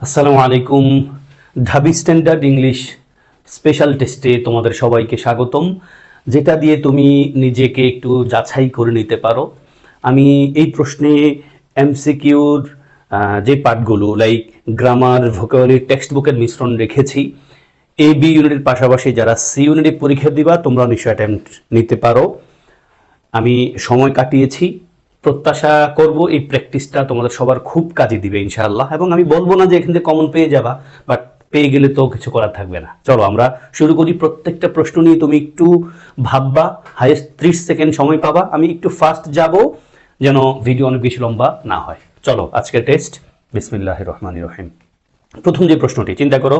আসসালামু আলাইকুম। ঢাবি স্ট্যান্ডার্ড ইংলিশ স্পেশাল টেস্টে তোমাদের সবাইকে স্বাগতম। যেটা দিয়ে তুমি নিজেকে একটু যাচাই করে নিতে পারো। আমি এই প্রশ্নে এমসিকিউর যে পার্টগুলো লাইক গ্রামার ভোকাবুলারি টেক্সট বুকের মিশ্রণ রেখেছি এ বি ইউনিটের পাশাপাশি যারা সি ইউনিটে পরীক্ষা দিবা তোমরা নিশ্চয় অ্যাটেম্প নিতে পারো। আমি সময় কাটিয়েছি। প্রত্যাশা করব এই প্র্যাকটিসটা তোমাদের সবার খুব কাজে দিবে, ইনশাআল্লাহ। এবং আমি বলব না যে এখান থেকে কমন পেয়ে যাবা বাট পেয়ে গেলে তো কিছু করার থাকবে না। চলো, আমরা শুরু করি প্রত্যেকটা প্রশ্ন নিয়ে। তুমি একটু ভাববা হাইয়েস্ট ত্রিশ সেকেন্ড সময় পাবা। আমি একটু ফাস্ট যাব, যেন ভিডিও অনেক বেশি লম্বা না হয়। চলো, আজকের টেস্ট বিসমিল্লাহ রহমান রহিম। প্রথম যে প্রশ্নটি, চিন্তা করো,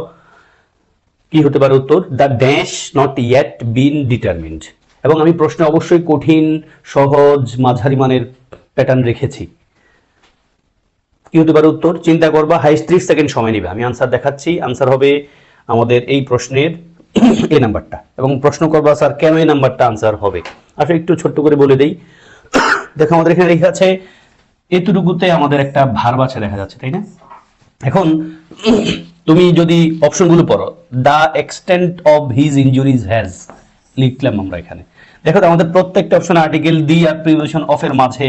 কি হতে পারে উত্তর? The dash not yet been determined এবং আমি প্রশ্নে অবশ্যই কঠিন, সহজ, মাঝারি মানের প্যাটার্ন রেখেছি। কি হতে পারে উত্তর, চিন্তা করবা হাইস্ট ত্রিশ সেকেন্ড সময় নেবে। আমি আনসার দেখাচ্ছি। আনসার হবে আমাদের এই প্রশ্নের এই নাম্বারটা এবং প্রশ্ন করবা, স্যার, কেন এই নাম্বারটা আনসার হবে? আসলে একটু ছোট্ট করে বলে দেই। দেখো, আমাদের এখানে লেখা আছে, এতটুকুতে আমাদের একটা ভার বাছা দেখা যাচ্ছে, তাই না? এখন তুমি যদি অপশনগুলো পড়ো the extent of his injuries has লিখলাম আমরা এখানে। দেখো আমাদের প্রত্যেকটা অপশন আর্টিকেল দি আর প্রিপোজিশন অফ এর মাঝে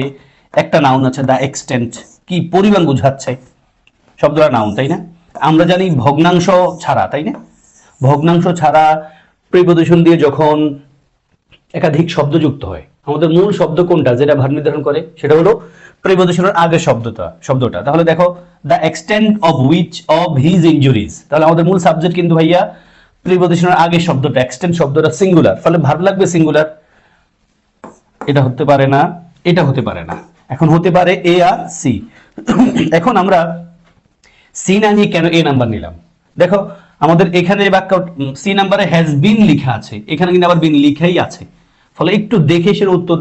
একটা নাউন আছে দ্য এক্সটেন্ট কি পরিমাণ বোঝাচ্ছে? শব্দটা নাউন তাই না? আমরা জানি ভগ্নাংশ ছাড়া, তাই না? ভগ্নাংশ ছাড়া প্রিপোজিশন দিয়ে যখন একাধিক শব্দ যুক্ত হয়, আমাদের মূল শব্দ কোনটা যেটা ভার নির্ধারণ করে? সেটা হলো প্রিপোজিশনের আগে শব্দটা শব্দটা। তাহলে দেখো the extent of which of his injuries তাহলে আমাদের মূল সাবজেক্ট কিন্তু ভাইয়া প্রিপোজিশনের আগের শব্দটা এক্সটেন্ট শব্দটা সিঙ্গুলার ফলে ভার লাগবে সিঙ্গুলার এটা হতে পারে না, এটা হতে পারে না। এখন হতে পারে এ আর সি এখন আমরা সি না নিয়ে কেন এ নাম্বার নিলাম? দেখো, আমাদের এখানে বাক্য সি নাম্বারে হ্যাজ বিন লেখা আছে। এখানে কিন্তু আবার বিন লিখাই আছে। ফলে একটু দেখে সের উত্তর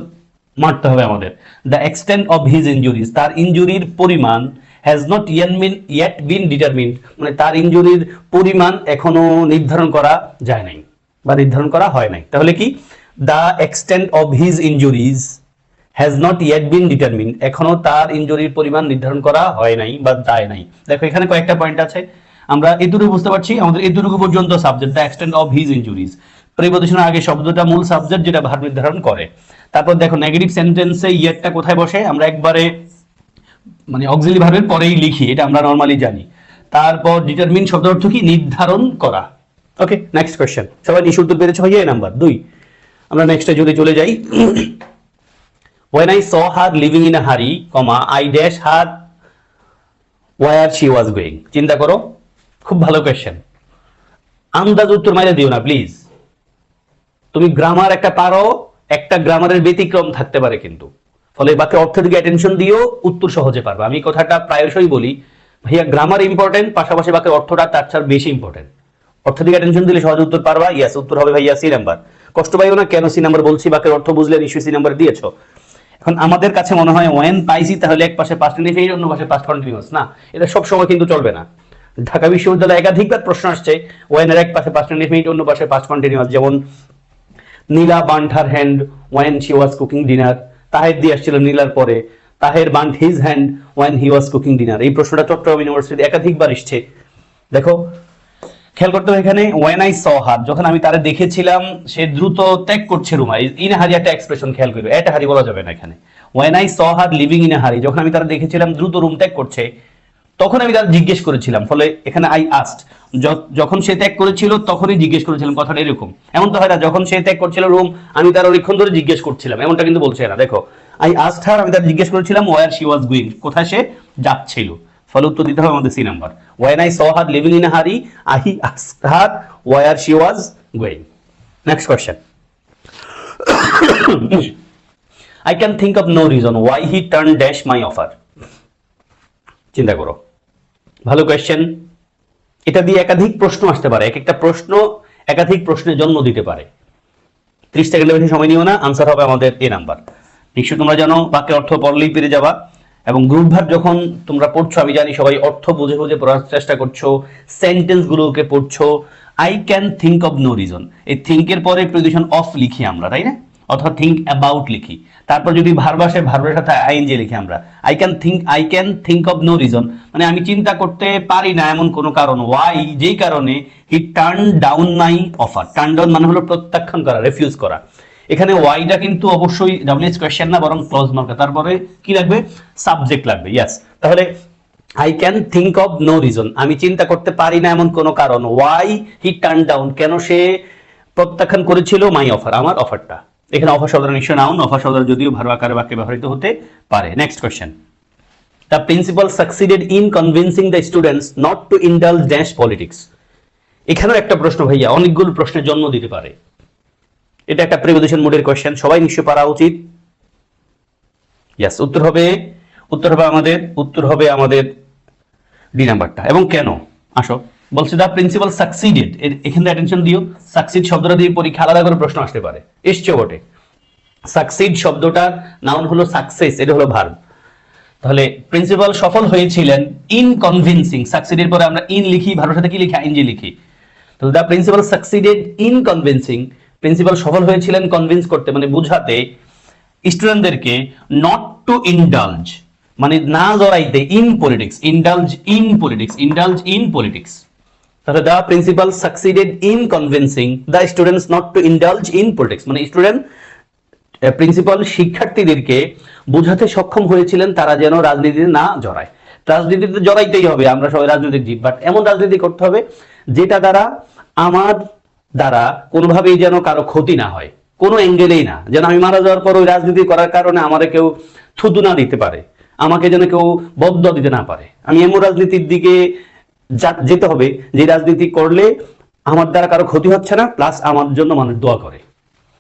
মারতে হবে আমাদের। The extent of his injuries তার ইনজুরির পরিমাণ হ্যাজ নট ইয়ান বিন ইয়েট বিন ডিটারমিন্ড মানে তার ইনজুরির পরিমাণ এখনও নির্ধারণ করা যায় নাই বা নির্ধারণ করা হয় নাই। তাহলে কি? The extent of his injuries has not yet been determine এখনও তার ইনজুরির পরিমাণ নির্ধারণ করা হয় নাই বা যায় নাই। দেখো, এখানে কয়েকটা পয়েন্ট আছে। আমরা এতটুকু বুঝতে পারছি, আমাদের এতটুকু পর্যন্ত subject the extent of his injuries প্রিপোজিশনের আগে শব্দটা মূল সাবজেক্ট যেটা ভার নির্ধারণ করে। তারপর দেখো নেগেটিভ সেন্টেন্সে ইয়েটটা কোথায় বসে? আমরা একবারে মানে অক্সিলি ভার্বের পরেই লিখি এটা আমরা নর্মালি জানি। তারপর ডিটারমিন শব্দ অর্থ কি? নির্ধারণ করা। ওকে নেক্সট কোয়েশ্চেন সবাই নিঃশুদ্ধ উত্তর পেরেছ? নাম্বার। দুই। আমরা নেক্সটে যদি চলে যাই। When I saw her living in a hurry, comma, I dash her where she was going. চিন্তা করো খুব ভালো কোয়েশ্চেন আন্দাজ উত্তর মাইরে দিও না প্লিজ তুমি গ্রামার একটা পারো একটা গ্রামারের ব্যতিক্রম থাকতে পারে কিন্তু। ফলে বাকি অর্থের দিকে অ্যাটেনশন দিও উত্তর সহজে পারবে। আমি কথাটা প্রায়শই বলি, ভাইয়া গ্রামার ইম্পর্টেন্ট পাশাপাশি বাকি অর্থটা তার চেয়ে বেশি ইম্পর্টেন্ট অর্থের দিকে অ্যাটেনশন দিলে সহজে উত্তর পারবা। ইয়াস উত্তর হবে ভাইয়া সি নাম্বার কষ্ট পাইও না, কেন সি নাম্বার বলছি? বাকি অর্থ বুঝলে নিশ্চয়ই সি নাম্বার দিয়েছ। এখন আমাদের কাছে মনে হয় ওয়েন পাইছি, তাহলে এক পাশে পাস্ট ইনডিফিনিট অন্য পাশে পাস্ট কন্টিনিউয়াস না, এটা সব সময় কিন্তু চলবে না। ঢাকা বিশ্ববিদ্যালয়ে একাধিকবার প্রশ্ন আসছে ওয়েন ওয়েনের এক পাশে পাস্ট ইনডিফিনিট অন্য পাশে পাস্ট কন্টিনিউয়াস যেমন, Nila burnt her hand when she was cooking dinner Taher দিয়ে আসছিল নীলার পরে। Taher burned his hand when he was cooking dinner এই প্রশ্নটা চট্টগ্রাম ইউনিভার্সিটি একাধিকবার এসছে। দেখো, খেয়াল করতে হবে এখানে ওয়েন আই স হার যখন আমি তারে দেখেছিলাম, সে দ্রুত ত্যাগ করছে রুমা। ইন হারি একটা এক্সপ্রেশন খেয়াল করবে এটা হারি বলা যাবে না এখানে। When I saw her leaving in hurry যখন আমি তারা দেখেছিলাম, দ্রুত রুম ত্যাগ করছে। তখন আমি তার জিজ্ঞেস করেছিলাম, ফলে এখানে আই আস্ট যখন সে ত্যাগ করেছিল তখনই জিজ্ঞেস করেছিলাম, কথাটা এরকম। এমন তো হয় না, যখন সে ত্যাগ করছিল রুম, আমি তার অনেকক্ষণ ধরে জিজ্ঞেস করছিলাম, এমনটা কিন্তু বলছে না দেখো আই আস্ট হার আমি তার জিজ্ঞেস করেছিলাম ওয়ার শি ওয়াজ গুইং কোথায় সে যাচ্ছিল। ফলে উত্তর দিতে হবে আমাদের C number when I saw her leaving in hurry I ask her where she was going next question I can think of no reason why he turn dash my offer চিন্তা করো। ভালো কোয়েশ্চেন এটা দিয়ে একাধিক প্রশ্ন আসতে পারে। এক একটা প্রশ্ন একাধিক প্রশ্নের জন্ম দিতে পারে। ত্রিশ সেকেন্ডের বেশি সময় নিও না আনসার হবে আমাদের এ নাম্বার নিশ্চয়ই তোমরা জানো, বাক্যের অর্থ পড়লেই পেরে যাবা এবং গ্রুপ ভাব যখন তোমরা পড়ছো, আমি জানি সবাই অর্থ বুঝে বুঝে পড়ার চেষ্টা করছ সেন্টেন্স গুলোকে পড়ছো I can think of no reason এই থিঙ্কের পরে প্রিপোজিশন অফ লিখি আমরা, তাই না? অথবা থিঙ্ক অ্যাবাউট লিখি। তারপর যদি ভার্ব আসে সাথে আইএনজি লিখি আমরা। I can think I can think of no reason মানে আমি চিন্তা করতে পারি না এমন কোনো কারণ। ওয়াই যেই কারণে he turn down my offer turn down মানে হলো প্রত্যাখ্যান করা রেফিউজ করা। এখানে ওয়াইটা কিন্তু অবশ্যই ডাব্লিউএস কোয়েশ্চেন না, বরং ক্লোজ মার্কা তারপরে কি লাগবে? সাবজেক্ট লাগবে ইয়াস তাহলে I can think of no reason আমি চিন্তা করতে পারি না এমন কোনো কারণ। ওয়াই হি টার্ন ডাউন কেন সে প্রত্যাখ্যান করেছিল মাই অফার আমার অফারটা এখানে অফার শব্দটা নিশ্চয় নাউন অফার শব্দ যদিও ভালো আকারে বাক্যে ব্যবহৃত হতে পারে। Next question the principal succeeded in convincing the students not to indulge dash politics এখানেও একটা প্রশ্ন ভাইয়া, অনেকগুলো প্রশ্নের জন্ম দিতে পারে। এটা একটা প্রিপোজিশন মোডের কোয়েশ্চেন সবাই নিশ্চয় পারা উচিত। ইয়াস উত্তর হবে উত্তর হবে আমাদের, উত্তর হবে আমাদের ডি নাম্বারটা এবং কেন? আসো। বলছে দা প্রিন্সিপাল সাকসিডেড এখানে অ্যাটেনশন দিও। সাকসিড শব্দটা দিয়ে পরীক্ষা আলাদা করে প্রশ্ন আসতে পারে। এসছে বটে। সাকসিড শব্দটার নাউন হলো সাকসেস এটা হলো ভার্ব তাহলে প্রিন্সিপাল সফল হয়েছিলেন ইন কনভিন্সিং সাকসিডের পরে আমরা ইন লিখি ভার্বের সাথে কি লিখি? আইনজি লিখি। তো the principal succeeded in convincing principal সফল হয়েছিলেন কনভিন্স করতে মানে বুঝাতে স্টুডেন্টদেরকে নট টু ইন্ডালজ মানে না জড়াইতে in politics indulge in politics indulge in politics তাহলে the principal succeeded in convincing the students not to indulge in politics মানে স্টুডেন্ট প্রিন্সিপাল শিক্ষার্থীদেরকে বোঝাতে সক্ষম হয়েছিলেন তারা যেন রাজনীতিতে না জড়ায়। রাজনীতিতে জড়াইতেই হবে, আমরা সবাই রাজনৈতিক জীব বাট এমন রাজনীতি করতে হবে যেটা দ্বারা আমার দ্বারা কোনোভাবেই যেন কারও ক্ষতি না হয়, কোনো অ্যাঙ্গেলেই না। যেন আমি মারা যাওয়ার পর ওই রাজনীতি করার কারণে আমারে কেউ থুতু না দিতে পারে, আমাকে যেন কেউ বদ্ধ দিতে না পারে। আমি এমন রাজনীতির দিকে যেতে হবে, যে রাজনীতি করলে আমার দ্বারা কারও ক্ষতি হচ্ছে না প্লাস আমার জন্য মানুষ দোয়া করে।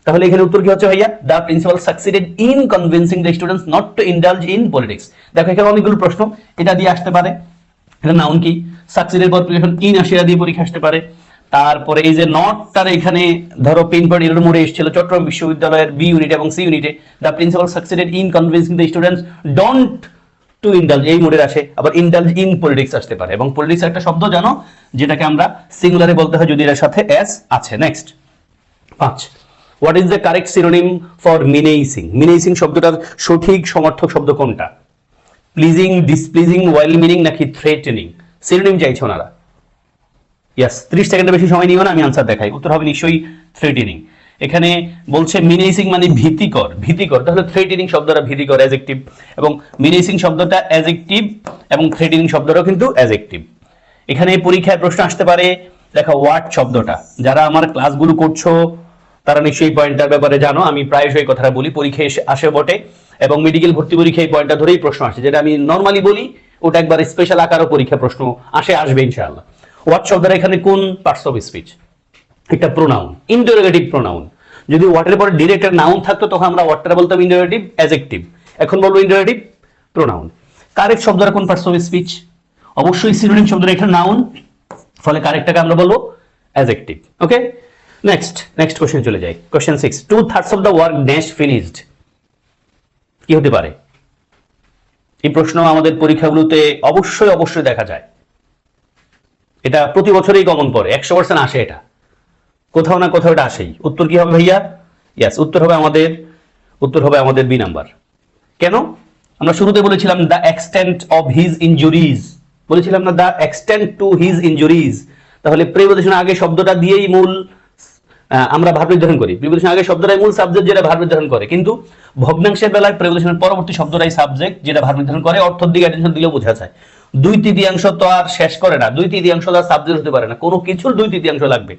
তাহলে এখানে উত্তর কি হচ্ছে ভাইয়া? The principal succeeded in convincing the students not to indulge in politics দেখো, এখানে অনেকগুলো প্রশ্ন, এটা দিয়ে আসতে পারে। এটা নাউন কি? সাকসিডের পর যখন ইন এটা দিয়ে পরীক্ষা আসতে পারে। তারপরে এই যে নটটার এখানে, ধরো পিন পয়েন্ট এর মোড়ে এসেছিল, চট্টগ্রাম বিশ্ববিদ্যালয়ের বি ইউনিট এবং সি ইউনিটে the principal succeeded in convincing the students don't to indulge এই মোডের আসে, আবার ইন্ডালজ ইন পলিটিক্স আসতে পারে। এবং পলিটিক্স একটা শব্দ জানো, যেটাকে আমরা সিঙ্গুলারে বলতে হয় যদি এর সাথে এস আছে। নেক্সট পাঁচ। What is the correct synonym for menacing menacing শব্দটার সঠিক সমর্থক শব্দ কোনটা? প্লিজিং ডিসপ্লিজিং ওয়েল মিনিং নাকি থ্রেটেনিং সিনোনিম চাইছে ওনারা? ইয়াস ত্রিশ সেকেন্ডের বেশি সময় নিও না, আমি আনসার দেখাই। উত্তর হবে নিশ্চয়ই থ্রেটেনিং এখানে বলছে মিনেইসিং মানে ভীতিকর ভীতিকর। তাহলে থ্রেটেনিং শব্দটা ভীতিকর অ্যাজেক্টিভ এবং মিনেইসিং শব্দটা অ্যাজেক্টিভ এবং থ্রেটেনিং শব্দটাও কিন্তু অ্যাজেক্টিভ এখানে পরীক্ষায় প্রশ্ন আসতে পারে, দেখো ওয়াট শব্দটা। যারা আমার ক্লাসগুলো করছ, তারা নিশ্চয়ই পয়েন্টটার ব্যাপারে জানো। আমি প্রায়শই কথাটা বলি পরীক্ষায় এসে- আসে বটে। এবং মেডিকেল ভর্তি পরীক্ষায় এই পয়েন্টটা ধরেই প্রশ্ন আসে, যেটা আমি নর্মালি বলি, ওটা একবার স্পেশাল আকারও পরীক্ষা প্রশ্ন আসে, আসবে ইনশাআল্লাহ। ওয়াট শব্দটা এখানে কোন পার্টস অফ স্পিচ এটা প্রোনাউন ইন্টারোগেটিভ প্রোনাউন যদি ওয়াটের পরে ডিরেক্ট নাউন থাকতো, তখন আমরা ওয়াটটা বলতাম ইন্টারোগেটিভ অ্যাজেক্টিভ এখন বলব ইন্টারোগেটিভ প্রোনাউন কারেক্ট শব্দটা কোন পার্টস অফ স্পিচ অবশ্যই সিনোনিম শব্দটা এখানে নাউন ফলে কারেক্টটাকে আমরা বলব adjective okay next next question চলে যাই। Question six two thirds of the work dash finished কি হতে পারে? এই প্রশ্ন আমাদের পরীক্ষাগুলোতে অবশ্যই অবশ্যই দেখা যায়। এটা প্রতি বছরই কমন পড়ে, একশো পার্সেন্ট আসে এটা। কোথাও না কোথাও এটা আসেই। উত্তর কি হবে ভাইয়া? ইয়াস উত্তর হবে আমাদের উত্তর হবে আমাদের বি নাম্বার কেন? আমরা শুরুতে বলেছিলাম the extent of his injuries বলেছিলাম না the extent to his injuries তাহলে প্রিপোজিশন আগে শব্দটা দিয়েই মূল আমরা ভার নির্ধারণ করি। প্রিপোজিশন আগে শব্দটাই মূল সাবজেক্ট যেটা ভার নির্ধারণ করে। কিন্তু ভগ্নাংশের বেলায় প্রিপোজিশনের পরবর্তী শব্দটাই সাবজেক্ট যেটা ভার নির্ধারণ করে। অর্থের দিকে অ্যাটেনশন দিলেও বোঝা যায়। দুই তৃতীয়াংশ তো আর শেষ করে না। দুই তৃতীয়াংশ তো আর সাবজেক্ট হতে পারে না। কোনো কিছুর দুই তৃতীয়াংশ লাগবে।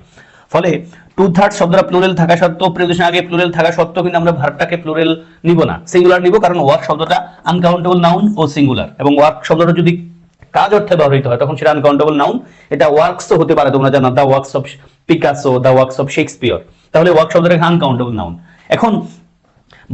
ফলে টু থার্ড শব্দটা প্লুরেল থাকা সত্ত্বেও প্রিপোজিশন আগে প্লুরেল থাকা সত্ত্বেও কিন্তু আমরা ভার্বটাকে প্লুরেল নিব না। সিঙ্গুলার নিব কারণ ওয়ার্ক শব্দটা আনকাউন্টেবল নাউন ও সিঙ্গুলার এবং ওয়ার্ক শব্দটা যদি কাজ অর্থে ব্যবহৃত হয়, তখন সেটা আনকাউন্টেবল নাউন এটা ওয়ার্কস তো হতে পারে, তোমরা জানো the works of Picasso the works of Shakespeare তাহলে ওয়ার্ক শব্দটা আনকাউন্টেবল নাউন এখন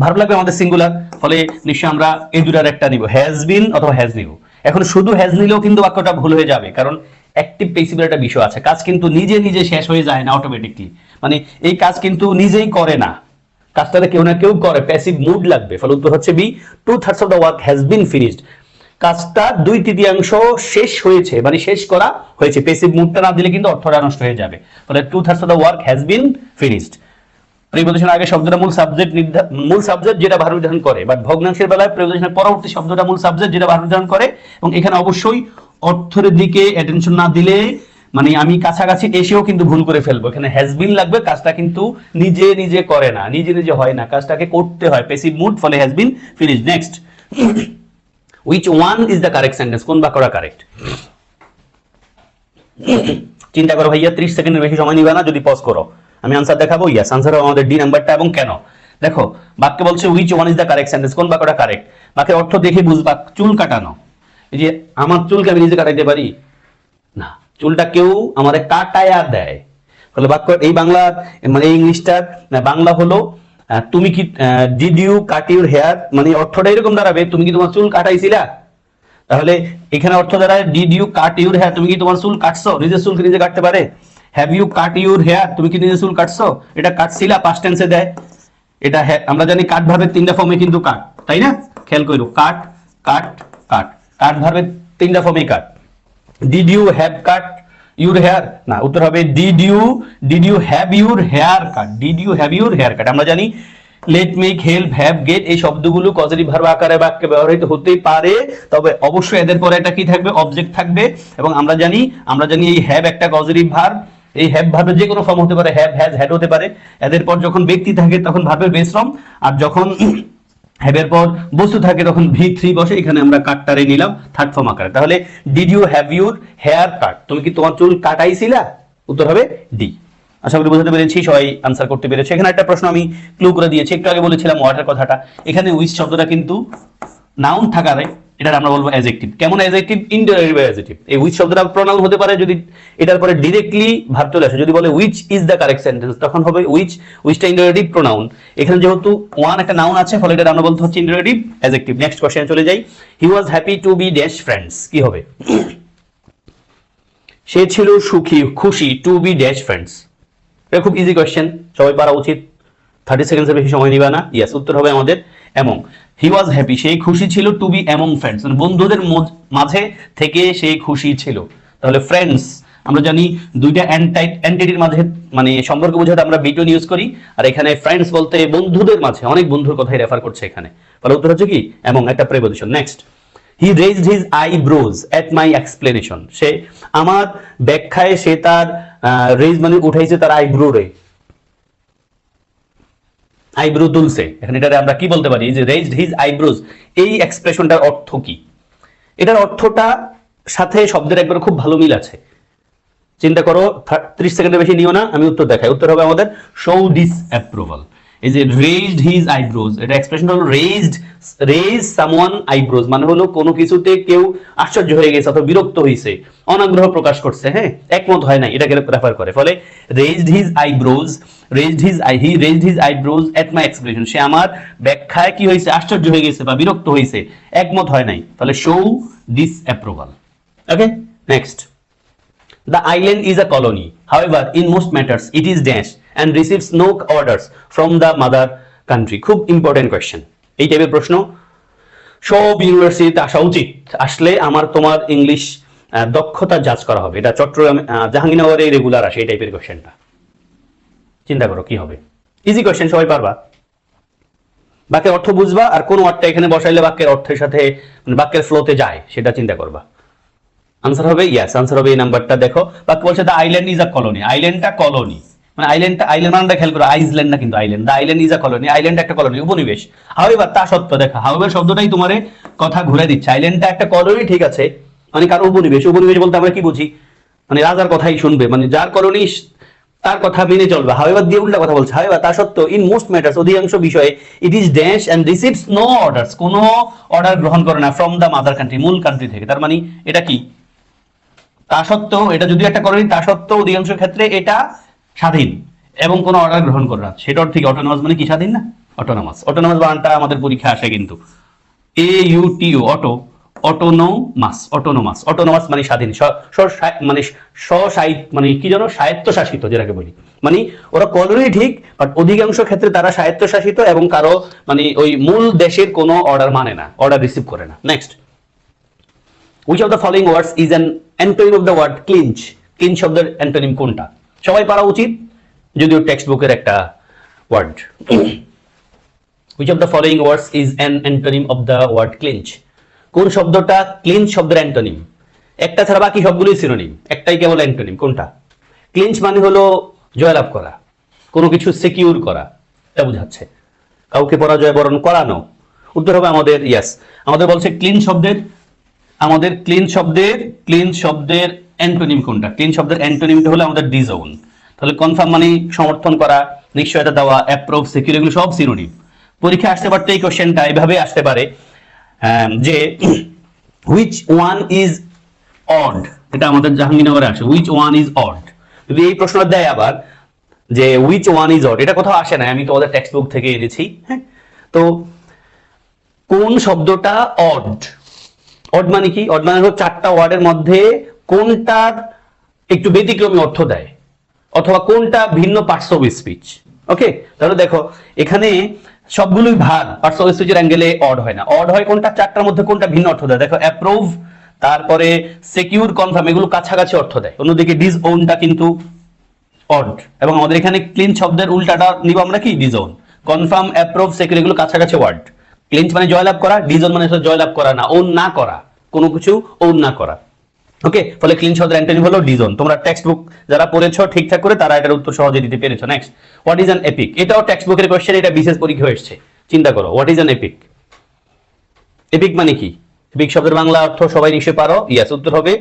ভার্ব লাগবে আমাদের সিঙ্গুলার ফলে নিশ্চয়ই আমরা এই দুটার একটা নিব। হ্যাজ বিন অথবা হ্যাজ নিব এখন শুধু হ্যাজ নিলেও কিন্তু বাক্যটা ভুল হয়ে যাবে, কারণ অ্যাক্টিভ পেসিভের একটা বিষয় আছে। কাজ কিন্তু নিজে নিজে শেষ হয়ে যায় না অটোমেটিকলি মানে এই কাজ কিন্তু নিজেই করে না। কাজটাতে কেউ না কেউ করে। প্যাসিভ মুড লাগবে। ফলে উত্তর হচ্ছে B two thirds of the work has been finished কাজটা দুই তৃতীয়াংশ শেষ হয়েছে। মানে শেষ করা হয়েছে। পেসিভ মুডটা না দিলে কিন্তু অর্থটা নষ্ট হয়ে যাবে। ফলে two thirds of the work has been finished preposition আগে শব্দটা মূল সাবজেক্ট নির্ধারণ মূল সাবজেক্ট যেটা ভার নির্ধারণ করে। বাট ভগ্নাংশের বেলায় প্রিপোজিশনের পরবর্তী শব্দটা মূল সাবজেক্ট যেটা ভার নির্ধারণ করে। এবং এখানে অবশ্যই অর্থের দিকে অ্যাটেনশন না দিলে মানে আমি কাছাকাছি এসেও কিন্তু ভুল করে ফেলব। এখানে হ্যাজবিন লাগবে, কাজটা কিন্তু নিজে নিজে করে না, নিজে নিজে হয় না, কাজটাকে করতে হয়। পেসিভ মুড ফলে has been finish next which one is the correct sentence কোন বাক্যটা কারেক্ট চিন্তা করো ভাইয়া, ত্রিশ সেকেন্ডের বেশি সময় নিবে না, যদি পজ করো। আমি আনসার দেখাবো? ইয়াস আনসার আমাদের ডি নাম্বারটা এবং কেন? দেখো, বাক্যে বলছে which one is the correct sentence কোন বাক্যটা কারেক্ট বাক্যের অর্থ দেখে বুঝবা, চুল কাটানো। যে আমার চুলকে আমি নিজে কাটাইতে পারি? না। চুলটা কেউ আমারে কাটায়া দেয়। ফলে বাক্য এই বাংলা মানে এই বাংলা হলো তুমি কি did you cut your hair মানে অর্থটা এরকম দাঁড়াবে, তুমি কি তোমার চুল কাটাইছিলা? তাহলে এখানে অর্থ দাঁড়ায় did you cut your hair তুমি কি তোমার চুল কাটছো? নিজের চুল নিজে কাটতে পারে? Have you cut your hair তুমি কি নিজের চুল কাটছো? এটা কাটছিলা পাস্ট টেন্সে দেয়। এটা আমরা জানি কাট ভার্বের তিনটা ফর্মে কিন্তু কাট তাই না? খেয়াল করো কাট কাট কাট কাট ভার্বের তিনটা ফর্মে cut did you have cut your hair না, উত্তর হবে did you did you have your hair cut did you have your hair cut আমরা জানি let make help have get এই শব্দগুলো পজিটিভ ভার্ব আকারে বাক্যে ব্যবহৃত হতেই পারে, তবে অবশ্যই এদের পরে একটা কি থাকবে? অবজেক্ট থাকবে। এবং আমরা জানি আমরা জানি এই হ্যাভ একটা পজিটিভ ভার্ব এই হ্যাভ ভার্বের যে কোনো ফর্ম হতে পারে হ্যাভ হ্যাজ হ্যাড হতে পারে। এদের পর যখন ব্যক্তি থাকে, তখন ভার্বের বেস ফর্ম আর যখন হ্যাভের পর বস্তু থাকে তখন ভি থ্রি বসে, এখানে আমরা কাটটারে নিলাম থার্ড ফর্ম আকারে। তাহলে did you have your hair cut তুমি কি তোমার চুল কাটাইছিলা? উত্তর হবে ডি আশা করি বোঝাতে পেরেছি, সবাই আনসার করতে পেরেছি। এখানে একটা প্রশ্ন আমি ক্লু করে দিয়েছি, একটু আগে বলেছিলাম ওয়াটার কথাটা। এখানে উইস শব্দটা কিন্তু নাউন থাকারে এটা আমরা বলব অ্যাজেক্টিভ কেমন অ্যাজেক্টিভ ইনডাইরেক্ট অ্যাজেক্টিভ এই উইচ শব্দটা প্রনাউন হতে পারে যদি এটার পরে ডিরেক্টলি ভাব চলে আসে। যদি বলে which is the correct sentence তখন হবে উইচ উইচটা ইনডাইরেক্টিভ প্রনাউন এখানে যেহেতু ওয়ান একটা নাউন আছে, ফলে এটা আমরা বলতে হচ্ছে ইনডাইরেক্টিভ অ্যাজেক্টিভ নেক্সট কোশ্চেনে চলে যাই। He was happy to be dash friends কি হবে? সে ছিল সুখী, খুশি টু বি ড্যাশ ফ্রেন্ডস এটা খুব ইজি কোয়েশ্চেন সবাই পারা উচিত। থার্টি সেকেন্ডসের বেশি সময় নিবে না। ইয়েস উত্তর হবে আমাদের এমং হি ওয়াজ হ্যাপি সেই খুশি ছিল টু বি এমং ফ্রেন্ডস মানে বন্ধুদের মাঝে থেকে সেই খুশি ছিল। তাহলে ফ্রেন্ডস আমরা জানি দুইটা এন্টিটির মাঝে মানে সম্পর্ক বোঝাতে আমরা বিটন ইউজ করি, আর এখানে ফ্রেন্ডস বলতে বন্ধুদের মাঝে, অনেক বন্ধুর কথাই রেফার করছে এখানে। ফলে উত্তর হচ্ছে কি? এবং একটা preposition next he raised his eyebrows at my explanation সে আমার ব্যাখ্যায় সে তার রেজ মানে উঠাইছে তার আইব্রো রে আইব্রো তুলছে। এখানে এটারে আমরা কি বলতে পারি? যে রেজড হিজ আইব্রোজ এই এক্সপ্রেশনটার অর্থ কি? এটার অর্থটা সাথে শব্দের একবার খুব ভালো মিল আছে। চিন্তা করো ত্রিশ সেকেন্ডের বেশি নিও না, আমি উত্তর দেখাই। উত্তর হবে আমাদের শো ডিস অ্যাপ্রুভাল এই যে রেজড হিজ আইব্রোজ এটা এক্সপ্রেশন হলো রেজড রেজ সামওয়ান আইব্রোজ মানে হলো কোনো কিছুতে কেউ আশ্চর্য হয়ে গেছে অথবা বিরক্ত হয়েছে অনাগ্রহ প্রকাশ করছে হ্যাঁ? একমত হয় না এটাকে রেফার করে। ফলে raised his eyebrows raised his eye he raised his eyebrows at my expression সে আমার ব্যাখ্যায় কি হয়েছে আশ্চর্য হয়ে গেছে বা বিরক্ত হয়েছে একমত হয় নাই। তাহলে show disapproval okay next The island is a colony. However, in most matters, it is dash. And receives no orders from the mother country. খুব ইম্পর্টেন্ট কোয়েশ্চেন এই টাইপের প্রশ্ন। সব ইউনিভার্সিটিতে আসা উচিত। আসলে আমার তোমার ইংলিশ দক্ষতা জাজ করা হবে। এটা চট্টগ্রাম জাহাঙ্গীরনগরে রেগুলার আসে এই টাইপের কোয়েশ্চেনটা চিন্তা করো, কি হবে? ইজি কোয়েশ্চেন সবাই পারবা। বাক্যের অর্থ বুঝবা আর কোন ওয়ার্ডটা এখানে বসাইলে বাক্যের অর্থের সাথে মানে বাক্যের ফ্লোতে যায়, সেটা চিন্তা করবা। আনসার হবে ইয়াস আনসার হবে এই নাম্বারটা দেখো, বাক্য বলছে the island is a colony আইল্যান্ডটা colony মানে আইল্যান্ডটা আইল্যান্ড মানটা খেয়াল করো আইসল্যান্ড না কিন্তু island the island is a colony island একটা কলোনি উপনিবেশ। হাওয়েভার তা সত্ত্বেও দেখা হাওয়েভার শব্দটাই তোমার কথা ঘুরে দিচ্ছে। আইল্যান্ডটা একটা কলোনি ঠিক আছে মানে কারও উপনিবেশ উপনিবেশ বলতে আমরা কি বুঝি? মানে রাজার কথাই শুনবে মানে যার কলোনি তার কথা মেনে চলবে। হাওয়েভার দিয়ে উল্টা কথা বলছে। হাওয়েভার তা সত্ত্বেও ইন মোস্ট ম্যাটার্স অধিকাংশ বিষয়ে it is dash and receives no orders কোনো অর্ডার গ্রহণ করে না ফ্রম দ্য মাদার কান্ট্রি মূল কান্ট্রি থেকে। তার মানে এটা কি? তা সত্ত্বেও এটা যদি একটা কলোনি তা সত্ত্বেও অধিকাংশ ক্ষেত্রে এটা স্বাধীন এবং কোনো অর্ডার গ্রহণ করে না। সেটা থেকে অটোনমাস মানে কি স্বাধীন না? অটোনমাস অটোনমাস বানানটা আমাদের পরীক্ষা আসে কিন্তু। A U T O auto autonomous autonomous autonomous মানে স্বাধীন। মানে স্বসাহিত মানে কি যেন? স্বায়ত্তশাসিত, যেটাকে বলি। মানে ওরা কলোনি ঠিক বাট অধিকাংশ ক্ষেত্রে তারা স্বায়ত্তশাসিত এবং কারও মানে ওই মূল দেশের কোনো অর্ডার মানে না অর্ডার রিসিভ করে না। Next which of the following words is an antonym of the word clinch clinch শব্দের অ্যান্টোনিম কোনটা? সবাই পারা উচিত, যদিও টেক্সট বুকের একটা word which of the following words is an antonym of the word clinch? কোন শব্দটা ক্লিঞ্চ শব্দের অ্যান্টোনিম একটা ছাড়া বাকি সবগুলোই সিনোনিম একটাই কেবল অ্যান্টোনিম কোনটা? ক্লিঞ্চ মানে হলো জয়লাভ করা। কোনো কিছু সিকিউর করা। এটা বোঝাচ্ছে। কাউকে পরাজয় বরণ করানো। উত্তর হবে আমাদের ইয়াস আমাদের বলছে ক্লিন শব্দের, আমাদের ক্লিন শব্দের ক্লিন শব্দের অ্যান্টোনিম কোনটা? ক্লিন শব্দের অ্যান্টোনিমটা হলো আমাদের ডিজোন তাহলে কনফার্ম মানে সমর্থন করা, নিশ্চয়তা দেওয়া অ্যাপ্রুভ সিকিউর এগুলো সব সিনোনিম পরীক্ষা আসতে পারতে এই কোশ্চেনটা এইভাবে আসতে পারে যে হুইচ ওয়ান ইজ অড এটা আমাদের জাহাঙ্গীরনগরে আসে হুইচ ওয়ান ইজ অড যদি এই প্রশ্নটা দেয় আবার, যে হুইচ ওয়ান ইজ অড এটা কোথাও আসে না, আমি তোমাদের টেক্সট বুক থেকে এনেছি হ্যাঁ? তো কোন শব্দটা অড অড মানে কি? অড মানে হলো চারটা ওয়ার্ডের মধ্যে কোনটার একটু ব্যতিক্রমী অর্থ দেয়? অথবা কোনটা ভিন্ন পার্টস অফ স্পিচ ওকে তাহলে দেখো, এখানে সবগুলোই ভাগ পার্টস অফ স্পিচের অ্যাঙ্গেলে অড হয় না। অড হয় কোনটা, চারটার মধ্যে কোনটা ভিন্ন অর্থ দেয়? দেখো অ্যাপ্রুভ তারপরে সিকিউর কনফার্ম এগুলো কাছাকাছি অর্থ দেয়। অন্যদিকে ডিস ওনটা কিন্তু অড এবং আমাদের এখানে ক্লিন শব্দের উল্টাটা নিব আমরা কি? ডিজোন কনফার্ম অ্যাপ্রুভ সিকিউর এগুলো কাছাকাছি ওয়ার্ড ক্লিন মানে জয়লাভ করা ডিজোন মানে জয়লাভ করা না ওন না করা। কোনো কিছু ওন না করা। ওকে ফলে ক্লিন শব্দের অ্যান্টোনিম হলো ডিজন তোমরা টেক্সট বুক যারা পড়েছো, ঠিকঠাক করে তারা এটার উত্তর সহজে দিতে পেরেছ। Next what is an epic এটাও টেক্সট বুকের কোশ্চেন এটা বিশেষ পরীক্ষা এসেছে। চিন্তা করো what is an epic epic মানে কি? এপিক শব্দের বাংলা অর্থ সবাই নিশ্চয়ই পারো? ইয়াস উত্তর হবে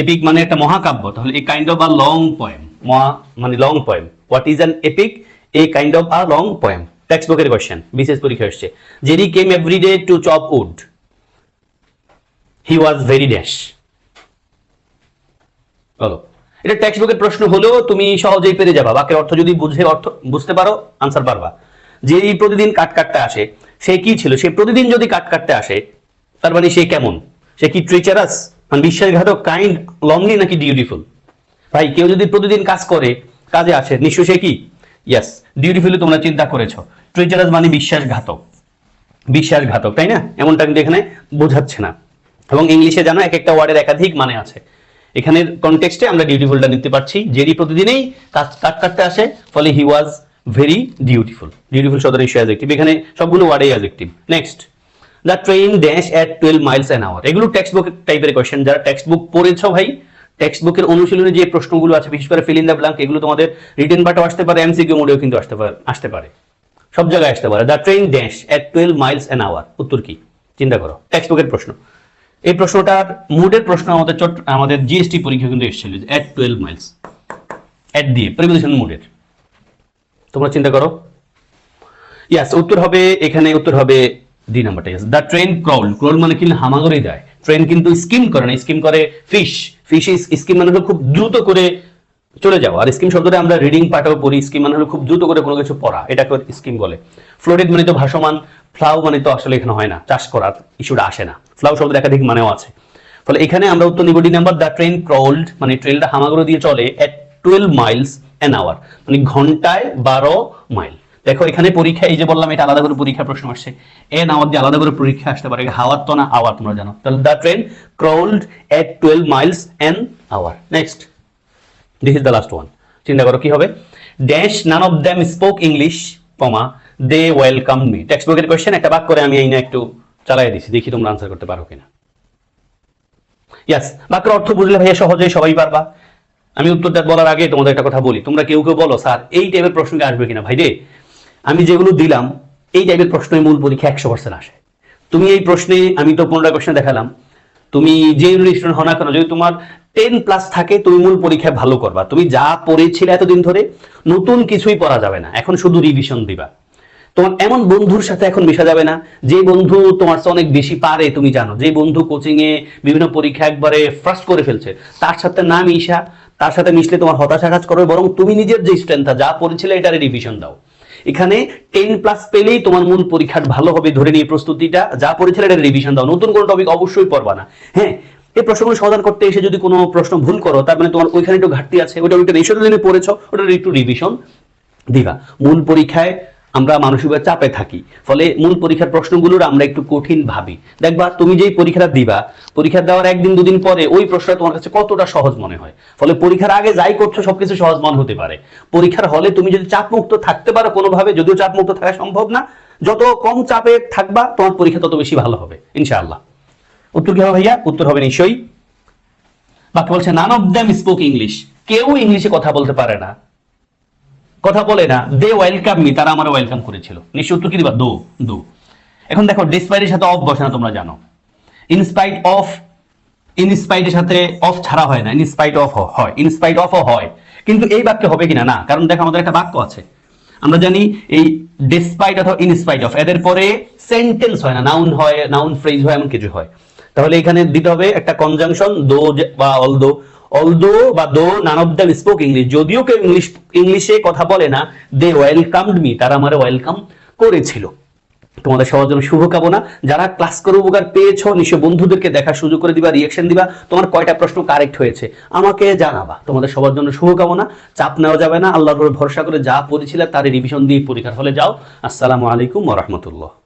এপিক মানে একটা মহাকাব্য। তাহলে a kind of a long poem মহা মানে long poem what is an epic a kind of a long poem text বুকের কোশ্চেন বিশেষ পরীক্ষা এসেছে। Jerry came everyday to chop wood he was very dash বলো। এটা টেক্সট বুকের প্রশ্ন হলেও তুমি সহজেই পেরে যাবা। বাক্যের অর্থ যদি বুঝে অর্থ বুঝতে পারো আনসার পারবা। যে প্রতিদিন কাট কাটতে আসে, সে কি ছিল? সে প্রতিদিন যদি কাট কাটতে আসে, তার মানে সে কেমন? সে কি ট্রিচারাস মানে বিশ্বাসঘাতক কাইন্ড লংলি নাকি ডিউটিফুল ভাই, কেউ যদি প্রতিদিন কাজ করে, কাজে আসে, নিশ্চয় সে কি? ইয়াস ডিউটিফুলি তোমরা চিন্তা করেছ। ট্রিচারাস মানে বিশ্বাসঘাতক। বিশ্বাসঘাতক, তাই না? এমনটা কিন্তু এখানে বোঝাচ্ছে না। এবং ইংলিশে জানো, এক একটা ওয়ার্ডের একাধিক মানে আছে। এখানের কনটেক্সটে আমরা ডিউটিফুলটা নিতে পারছি জেরি প্রতিদিনেই কাজ কাট কাটতে আসে, ফলে he was very dutiful dutiful শব্দের ইস্যু অ্যাজেক্টিভ এখানে সবগুলো ওয়ার্ডেই adjective next the train dash at twelve miles an hour এগুলো টেক্সট বুক টাইপের কোয়েশ্চেন যারা টেক্সট বুক পড়েছো ভাই টেক্সট বুকের অনুশীলনে যে প্রশ্নগুলো আছে, বিশেষ করে ফিল ইন দ্য ব্ল্যাঙ্ক এগুলো তোমাদের রিটেন পার্টও আসতে পারে এমসিকিউ মোডেও কিন্তু আসতে পারে আসতে পারে। সব জায়গায় আসতে পারে। The train dash at twelve miles an hour উত্তর কি? চিন্তা করো। টেক্সট বুকের প্রশ্ন। এই প্রশ্নটার মুডের প্রশ্ন আমাদের আমাদের জিএসটি পরীক্ষা কিন্তু এসেছিল অ্যাট টুয়েলভ মাইলস অ্যাট দিয়ে প্রিপোজিশন মুডের। তোমরা চিন্তা করো। ইয়াস উত্তর হবে এখানে, উত্তর হবে ডি নাম্বারটা yes the train crawl crawl মানে কিন্তু হামাগরি দেয় ট্রেন কিন্তু স্কিম করে না স্কিম করে ফিশ ফিশ স্কিম মানে খুব দ্রুত করে চলে যাও। আর স্কিম শব্দটা আমরা রিডিং পার্টেও পড়ি। স্কিম মানে হলো খুব দ্রুত করে কোনো কিছু পড়া। এটাকে স্কিম বলে। ফ্লোরিড মানে তো ভাসমান ফ্লাউ মানে তো আসলে এখানে হয় না। চাষ করার ইস্যুটা আসে না। ফ্লাউ শব্দের একাধিক মানেও আছে। ফলে এখানে আমরা উত্তর D number the train crawled মানে ট্রেনটা হামাগুড়ো দিয়ে চলে at twelve miles an hour মানে ঘন্টায় বারো মাইল দেখো, এখানে পরীক্ষা এই যে বললাম, এটা আলাদা করে পরীক্ষা প্রশ্ন আসছে। এন আওয়ার দিয়ে আলাদা করে পরীক্ষা আসতে পারে। হাওয়ার তো না, আওয়ার, তোমরা জানো। তাহলে the train crawled at twelve miles an hour next this is the last one চিন্তা করো, কি হবে? Dash none of them spoke English comma they welcome me text বুকের কোয়েশ্চেন একটা বাক করে আমি এই না একটু চালাই দিছি, দেখি তোমরা আনসার করতে পারো কিনা। ইয়াস বাক্যের অর্থ বুঝলে ভাইয়া সহজেই সবাই পারবা। আমি উত্তরটা বলার আগে তোমাদের একটা কথা বলি। তোমরা কেউ কেউ বলো, স্যার, এই টাইপের প্রশ্ন কি আসবে কিনা? ভাই রে, আমি যেগুলো দিলাম, এই টাইপের প্রশ্নই মূল পরীক্ষা একশো পার্সেন্ট আসে। তুমি এই প্রশ্নে, আমি তো পনেরোটা কোশ্চেন দেখালাম তুমি যে স্টুডেন্ট হও কেন, যদি তোমার টেন প্লাস থাকে, তুমি মূল পরীক্ষায় ভালো করবা। তুমি যা পড়েছিলে এতদিন ধরে, নতুন কিছুই পড়া যাবে না। এখন শুধু রিভিশন দিবা। তোমার এমন বন্ধুর সাথে এখন মেশা যাবে না, যে বন্ধু তোমার চেয়ে অনেক বেশি পারে, তুমি জানো। যে বন্ধু কোচিং এ বিভিন্ন পরীক্ষা একবারে ফার্স্ট করে ফেলছে, তার সাথে না মিশা, তার সাথে মিশলে তোমার হতাশা কাজ করবে, বরং তুমি নিজের যে স্ট্রেংথ যা পড়েছিলে, এটারে রিভিশন দাও। এখানে টেন প্লাস পেলেই তোমার মূল পরীক্ষার ভালো হবে ধরে নিয়ে প্রস্তুতিটা। যা পড়েছিলে এটা রিভিশন দাও। নতুন কোনো টপিক অবশ্যই পড়বা না। হ্যাঁ এই প্রশ্নগুলো সমাধান করতে এসে যদি কোনো প্রশ্ন ভুল করো, তার মানে তোমার ওইখানে একটু ঘাটতি আছে, ওটা ওইটা রেশনের দিনে পড়েছো, ওটা একটু রিভিশন দিবা। মূল পরীক্ষায় আমরা মানসিকভাবে চাপে থাকি। ফলে মূল পরীক্ষার প্রশ্নগুলোর আমরা একটু কঠিন ভাবি। দেখবা, তুমি যেই পরীক্ষাটা দিবা, পরীক্ষা দেওয়ার একদিন, দুদিন পরে ওই প্রশ্নটা তোমার কাছে কতটা সহজ মনে হয়? ফলে পরীক্ষার আগে যাই করছ, সবকিছু সহজ মনে হতে পারে। পরীক্ষার হলে তুমি যদি চাপমুক্ত থাকতে পারো, কোনোভাবে যদিও চাপমুক্ত থাকা সম্ভব না, যত কম চাপে থাকবা, তোমার পরীক্ষা তত বেশি ভালো হবে, ইনশাআল্লাহ। উত্তর কি হবে ভাইয়া? উত্তর হবে নিশ্চয়ই। বাকি বলছে none of them spoke English কেউ ইংলিশে কথা বলতে পারে না। কথা বলে না দে ওয়েলকাম মি তারা আমার ওয়েলকাম করেছিল। নিশ্চয় উত্তর কি দিবা? দো দো। এখন দেখো ডিসপাইটের সাথে অফ বসে না তোমরা জানো। ইনস্পাইট অফ ইনস্পাইটের সাথে অফ ছাড়া হয় না ইনস্পাইট অফ হয় ইনস্পাইট অফ হয়। কিন্তু এই বাক্যে হবে কিনা? না, কারণ দেখো, আমাদের একটা বাক্য আছে। আমরা জানি এই ডিসপাইট অথবা ইনস্পাইট অফ এদের পরে সেন্টেন্স হয় না নাউন হয় নাউন ফ্রেজ হয়, এমন কিছু হয়। তাহলে এখানে দিতে হবে একটা কনজাংশন দো বা অলদো অলদো বা though none of them spoke English যদিও কেউ ইংলিশ ইংলিশে কথা বলে না দে ওয়েলকামড মি তারা আমার ওয়েলকাম করেছিল। তোমাদের সবার জন্য শুভকামনা। যারা ক্লাস করে, উপকার পেয়েছ, নিশ্চয় বন্ধুদেরকে দেখার সুযোগ করে দিবা রিয়েকশন দিবা, তোমার কয়টা প্রশ্ন কারেক্ট হয়েছে, আমাকে জানাবা। তোমাদের সবার জন্য শুভকামনা। চাপ নেওয়া যাবে না, আল্লাহর ভরসা করে যা পড়েছিলে তার রিভিশন দিয়ে পরীক্ষার হলে যাও। আসসালামু আলাইকুম রাহমাতুল্লাহ।